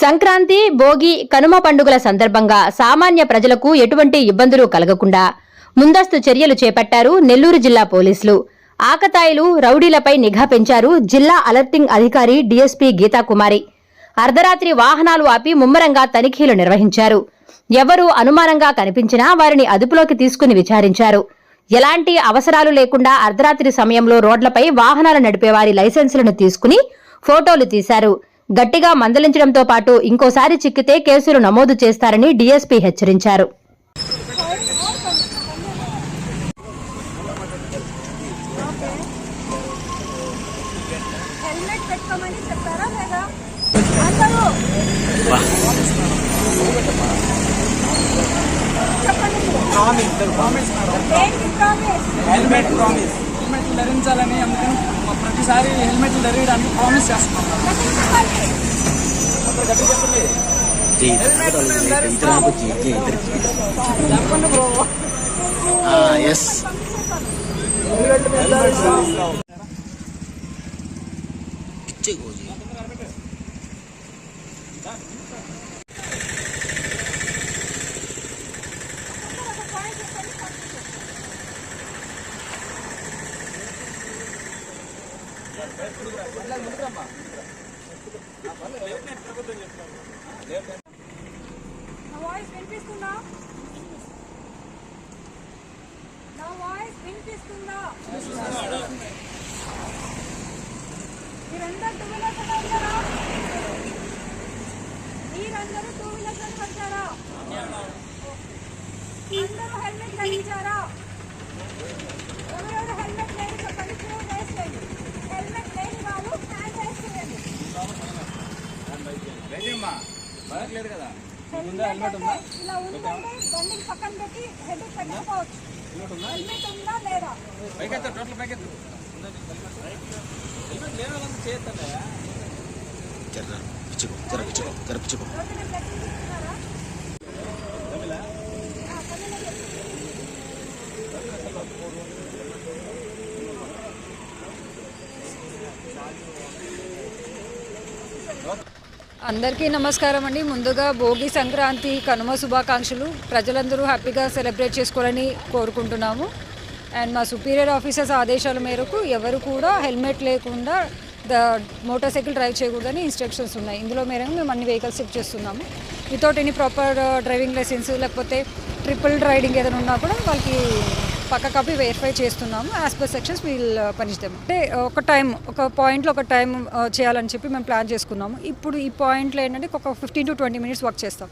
సంక్రాంతి భోగి కనుమ పండుగల సందర్భంగా సామాన్య ప్రజలకు ఎటువంటి ఇబ్బందులు కలగకుండా ముందస్తు చర్యలు చేపట్టారు నెల్లూరు జిల్లా పోలీసులు. ఆకతాయిలు రౌడీలపై నిఘా పెంచారు జిల్లా అలర్టింగ్ అధికారి డీఎస్పీ గీతాకుమారి. అర్ధరాత్రి వాహనాలు ఆపి ముమ్మరంగా తనిఖీలు నిర్వహించారు. ఎవరు అనుమానంగా కనిపించినా వారిని అదుపులోకి తీసుకుని విచారించారు. ఎలాంటి అవసరాలు లేకుండా అర్ధరాత్రి సమయంలో రోడ్లపై వాహనాలు నడిపే వారి లైసెన్సులను తీసుకుని ఫోటోలు తీశారు. గట్టిగా మందలించడంతో పాటు ఇంకోసారి చిక్కితే కేసులు నమోదు చేస్తారని డీఎస్పీ హెచ్చరించారు. Helmet promise. ధరించాలని అందుకని ప్రతిసారి హెల్మెట్ ధరించడానికి ప్రామిస్ చేస్తున్నాం అక్కడ గట్టి చెప్పండి హెల్మెట్ మేము ధరిస్తాం. చెప్పండి బ్రో ఎస్ హెల్మెట్ మేము ధరిస్తాం. వాయిస్ వినిపిస్తుందా? నా వాయిస్ వినిపిస్తుందా? మీరందరూ టూ వీలర్స్ వచ్చారా మీరందరూ టూ వీలర్స్ వచ్చారా అందరూ హెల్మెట్ ధరించారా? ఎవరెవరు హెల్మెట్ లేదు చెప్పండి టూ రేస్ హెల్మెట్ లేని వాళ్ళు హ్యాండ్ వేసేయండి లేదమ్మా బయట లేదు కదా. ఇలా ఉందంటే బండికి పక్కన పెట్టి హెడ్ పెట్టకపోవచ్చు హెల్మెట్ ఉందా లేదా. పిచ్చుకో జర పిచ్చుకో జర పిచ్చుకో. అందరికీ నమస్కారం అండి. ముందుగా భోగి సంక్రాంతి కనుమ శుభాకాంక్షలు. ప్రజలందరూ హ్యాపీగా సెలబ్రేట్ చేసుకోవాలని కోరుకుంటున్నాము. అండ్ మా సుపీరియర్ ఆఫీసర్స్ ఆదేశాల మేరకు ఎవరు కూడా హెల్మెట్ లేకుండా ద మోటార్ సైకిల్ డ్రైవ్ చేయకూడదని ఇన్స్ట్రక్షన్స్ ఉన్నాయి. ఇందులో మేరకు మేము అన్ని వెహికల్స్ చెక్ చేస్తున్నాము. Without any proper driving licence లేకపోతే ట్రిపుల్ రైడింగ్ ఏదైనా ఉన్నా కూడా వాళ్ళకి పక్క కాపీ వెరిఫై చేస్తున్నాము. As per sections we'll punish అంటే uh, ఒక టైం ఒక పాయింట్లో ఒక టైం uh, చేయాలని చెప్పి మేము ప్లాన్ చేసుకున్నాము. ఇప్పుడు ఈ పాయింట్లో ఏంటంటే ఒక fifteen to twenty minutes work చేస్తాం.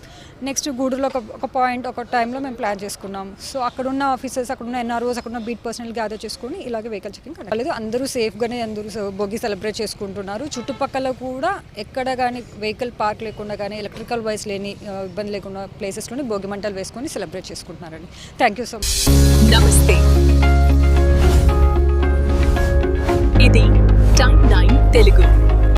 నెక్స్ట్ గూడూరులో ఒక ఒక పాయింట్ ఒక టైంలో మేము ప్లాన్ చేసుకున్నాము. సో అక్కడున్న ఆఫీసర్స్ అక్కడున్న ఎన్ఆర్ఓస్ అక్కడున్న బీట్ పర్సనల్ గ్యాదర్ చేసుకొని ఇలాగే వెహికల్ చెకింగ్ లేదు అందరూ సేఫ్గానే అందరూ బొగ్గి సెలబ్రేట్ చేసుకుంటున్నారు. చుట్టుపక్కల కూడా ఎక్కడ కానీ వెహికల్ పార్క్ లేకుండా కానీ ఎలక్ట్రికల్ వైస్ లేని uh, ఇబ్బంది లేకుండా ప్లేసెస్లోని భోగి మంటలు వేసుకొని సెలబ్రేట్ చేసుకుంటున్నారండి. థ్యాంక్ యూ సో మచ్ నమస్తే.